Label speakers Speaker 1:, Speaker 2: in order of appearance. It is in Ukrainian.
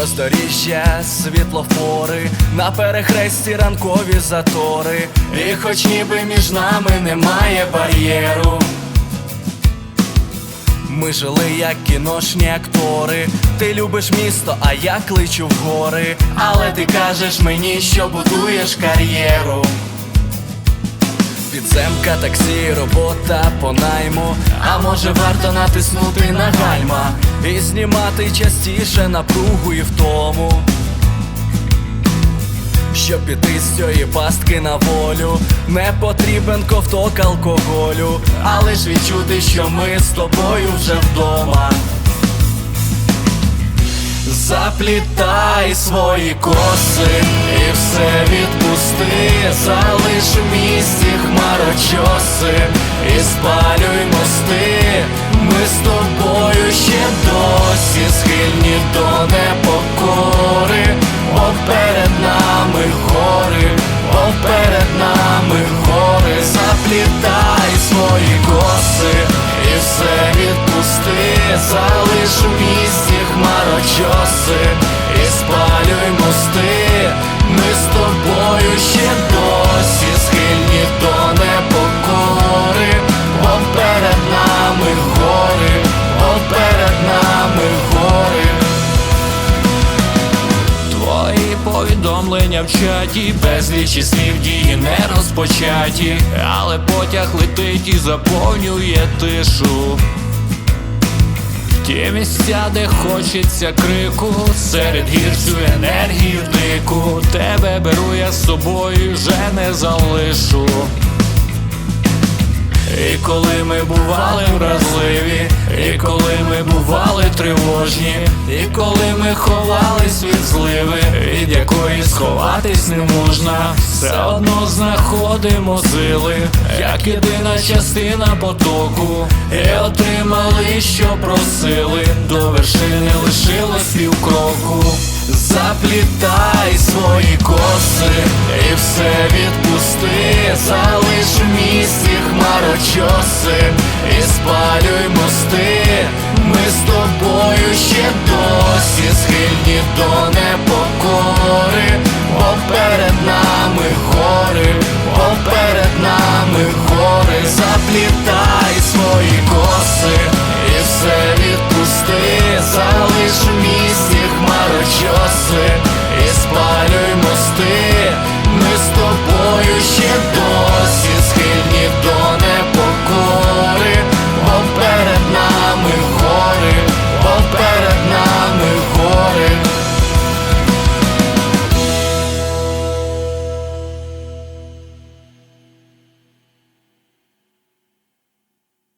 Speaker 1: Роздоріжжя, світлофори, на перехресті ранкові затори.
Speaker 2: І хоч ніби між нами немає бар'єру.
Speaker 1: Ми жили як кіношні актори. Ти любиш місто, а я кличу в гори.
Speaker 2: Але ти кажеш мені, що будуєш кар'єру.
Speaker 1: Підземка, таксі, робота по найму.
Speaker 2: А може варто натиснути на гальма
Speaker 1: і знімати частіше напругу і втому. Щоб піти з цієї пастки на волю, не потрібен ковток алкоголю,
Speaker 2: але ж відчути, що ми з тобою вже вдома. Заплітай свої коси і все відпусти, залиш у місті хмарочоси і спалюй мости. Ми з тобою ще досі схильні до непокори, бо перед нами гори, бо перед нами гори, заплітай свої коси і все відпусти, залиш у місті хмарочоси повідомлення в чаті, безлічі слів дії не розпочаті, але потяг летить і заповнює тишу. Ті місця, де хочеться крику, серед гір цю енергію дику, тебе беру я з собою, вже не залишу. І коли ми бували вразливі, і коли ми бували тривожні, і коли ми ховались від зливи, від якої сховатись не можна, все одно знаходимо сили, як єдина частина потоку, І отримали, що просили, до вершини лишилось півкроку. Заплітай свої коси і все відпусти, залиш в місті хмарочоси і спалюй схильні до непокори, бо перед нами хори.